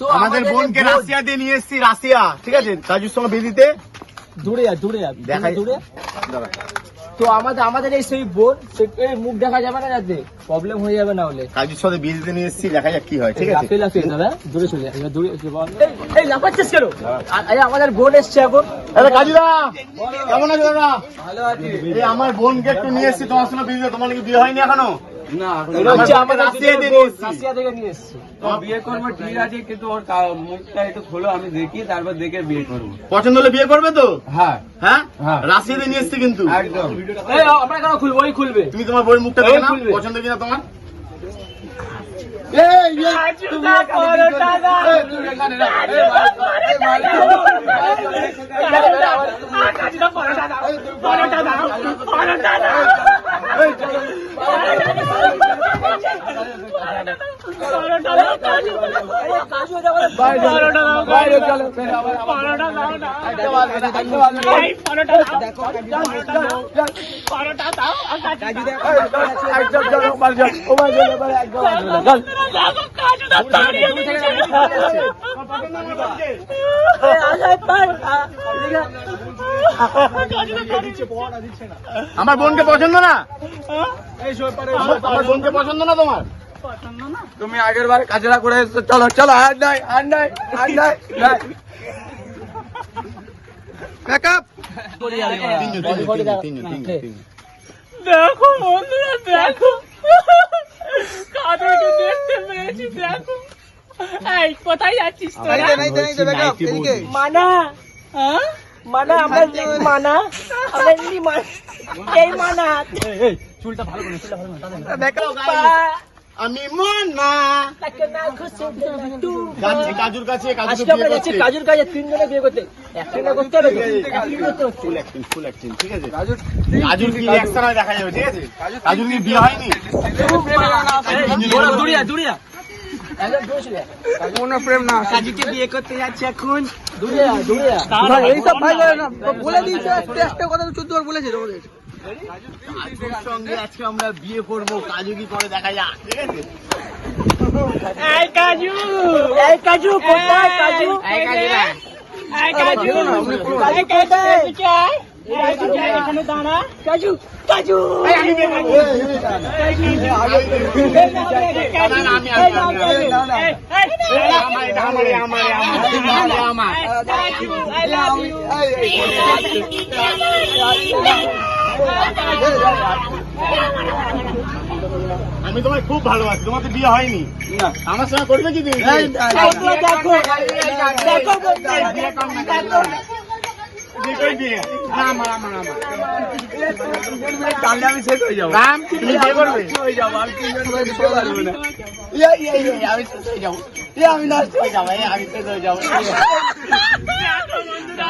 তো আমাদের বোনকে রাশিয়া দিয়ে নিয়ে এসেছি রাশিয়া ঠিক আছে? কাজুর সঙ্গে বেদিতে দূরে যা দূরে যা দেখাই- দূরে তো আমাদের আমাদের এই সেই বোন মুখ দেখা যাবে না যাতে প্রবলেম হয়ে যাবে না হলে। কাজুর সাথে বেদিতে নিয়ে এসেছি দেখা যাক কি হয় ঠিক আছে? লাফিয়ে লাফিয়ে দাদা দূরে চলে যা দূরে বল। এই, লাফাচ্ছিস কেন? আ- এই আমাদের বোন এসছে এখন। আরে কাজুদা! কেমন আছো দাদা? ভালো আছি। এই আমার বোনকে একটু নিয়ে এসেছি তোমার সঙ্গে বেদিতে তোমার নাকি বিয়ে হয়নি এখনও? এসছে। বিয়ে করব ঠিক আছে কিন্তু ওর মুখটা একটু খোলো আমি দেখি তারপর দেখে বিয়ে করব। পছন্দ হলে বিয়ে করবে তো? হ্যাঁ। হ্যাঁ? হ্যাঁ। রাশিয়াতে নিয়ে এসেছি কিন্তু। একদম। এই আমরা কেন খুলবো? ওই খুলবে। তুমি তোমার বইয়ের মুখটা দেখে নাও পছন্দ কিনা তোমার? আমার বোনকে পছন্দ না? আমার- আমার বোনকে পছন্দ না তোমার? তুমি আগের বার কাজরা করে এসছো। চলো চলো আর নাই আর নাই আর নাই। দেখো বন্ধুরা দেখো। কাদেরকে দেখতে পেয়েছি দেখো। এই কোথায় যাচ্ছিস তোরা। মানা হ্যাঁ মানা আমরা মানা আমরা এমনি মানা। এই মানা আমি মানা তাকে না তু যাচ্ছি কাজুর কাছে যাচ্ছি কাজুর কাজে তিনজনে বিয়ে করতে। একটা করতে হবে। ফুল অ্যাক্টিং ফুল অ্যাক্টিং ঠিক আছে। কাজুর কি রিঅ্যাকশন হয় দেখা যাবে ঠিক আছে? কাজুর কি বিয়ে হয়নি? দূরে, দূরে যা, দূরে যা। একদম দূরে চলে যা। কোনো প্রেম না। কাজুকে বিয়ে করতে যাচ্ছে এখন। দূরে যা, দূরে যা। এইসব ভাই না বলে দিয়েছে একটা কথা চোদ্দ বার বলেছে তোমাদের কাজুর সঙ্গে আজকে আমরা বিয়ে করব কাজু কি করে দেখা যাক ঠিক আছে এই কাজু এই কাজু কোথায় কাজু এই কাজু এই কাজু কাজু কোথায় এখানে দাঁড়া কাজু কাজু আমি বিয়ে করব। না, না, আমি আমি আমি আমি। আমার আমি তোমায় খুব ভালোবাসি তোমার তো বিয়ে হয়নি আমার সঙ্গে করবে কি তুমি আমি শেষ হয়ে যাব। রাম, তুমি হয়ে যাব আমি তিনজন মিলে দিতে পারব না। ইয়ে, ইয়ে, ইয়ে, আমি শেষ হয়ে যাব। ইয়ে, আমি নষ্ট হয়ে যাব, ইয়ে, আমি শেষ হয়ে যাব।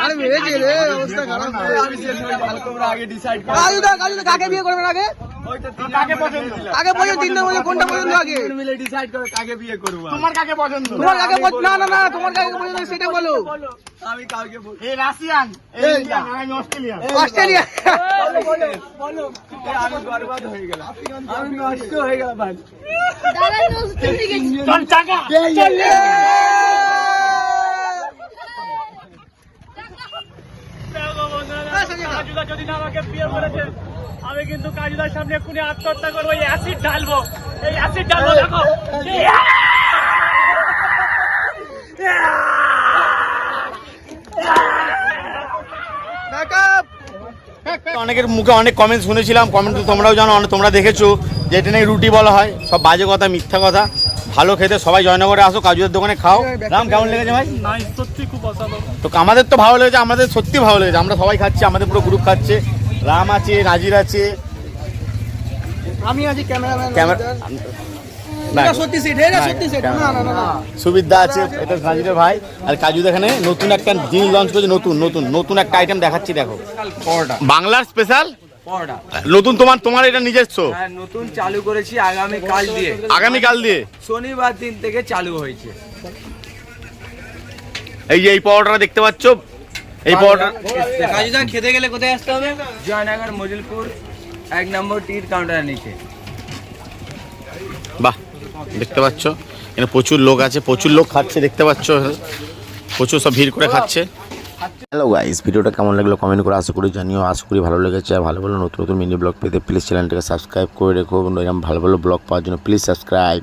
আরে মেরেছে রে অবস্থা খারাপ। আমি শেষ হয়ে যাব। তোমরা আগে ডিসাইড করো কাজুদা কাজুদা কাকে বিয়ে করবেন আগে? ওই তো তিন- কাকে পছন্দ? আগে বলো তিনজন মিলে কোনটা পছন্দ আগে? মিলে ডিসাইড করো কাকে বিয়ে করব তোমার কাকে পছন্দ? তোমার কাকে না না না তোমার কাকে পছন্দ সেটা বলো। আমি কাউকে বলব এই রাশিয়ান এই। ইন্ডিয়ান আমি অস্ট্রেলিয়ান। অস্ট্রেলিয়া। আমি বরবাদ হয়ে গেলাম। আমি নষ্ট হয়ে গেলাম ভাই। চল টাকা দেখো যদি না আমাকে বিয়ে করেছে আমি কিন্তু কাজুদার সামনে এক্ষুনি আত্মহত্যা করব এই অ্যাসিড ঢালবো। এই অ্যাসিড ঢালবো দেখো। অনেকের মুখে অনেক কমেন্ট শুনেছিলাম কমেন্ট তো তোমরাও জানো অনেক তোমরা দেখেছ যে এটা নাকি রুটি বলা হয় সব বাজে কথা মিথ্যা কথা। ভালো খেতে সবাই জয়নগরে আসো কাজুদের দোকানে খাও। রাম কেমন লেগেছে ভাই? সত্যি খুব তো আমাদের তো ভালো লেগেছে আমাদের সত্যি ভালো লেগেছে আমরা সবাই খাচ্ছি আমাদের পুরো গ্রুপ খাচ্ছে। রাম আছে নাজির আছে। আমি আছি ক্যামেরাম্যান ক্যামেরা সুবিধা আছে এটা নাজিরের ভাই। আর কাজু এখানে নতুন একটা জিনিস লঞ্চ করেছে নতুন নতুন নতুন একটা আইটেম দেখাচ্ছি দেখো। বাংলার স্পেশাল নতুন তোমার তোমার এটা নিজস্ব হ্যাঁ নতুন চালু করেছি আগামী কাল দিয়ে। আগামীকাল দিয়ে? শনিবার দিন থেকে চালু হয়েছে। এই যে এই পাউডারটা দেখতে পাচ্ছ এই পাউডার কাজুদা খেতে গেলে কোথায় আসতে হবে? জয়নগর মজিলপুর এক নম্বর টির কাউন্টারের নিচে। বাহ দেখতে পাচ্ছ এখানে প্রচুর লোক আছে প্রচুর লোক খাচ্ছে দেখতে পাচ্ছ প্রচুর সব ভিড় করে খাচ্ছে। হ্যালো গাইস ভিডিওটা কেমন লাগল কমেন্ট করে আশা করি জানিও আশা করি ভালো লেগেছে। আর ভালো ভালো নতুন নতুন মিনি ব্লগ পেতে প্লিজ চ্যানেলটাকে সাবস্ক্রাইব করে রেখো। এবং এরকম ভালো ভালো ব্লগ পাওয়ার জন্য প্লিজ সাবস্ক্রাইব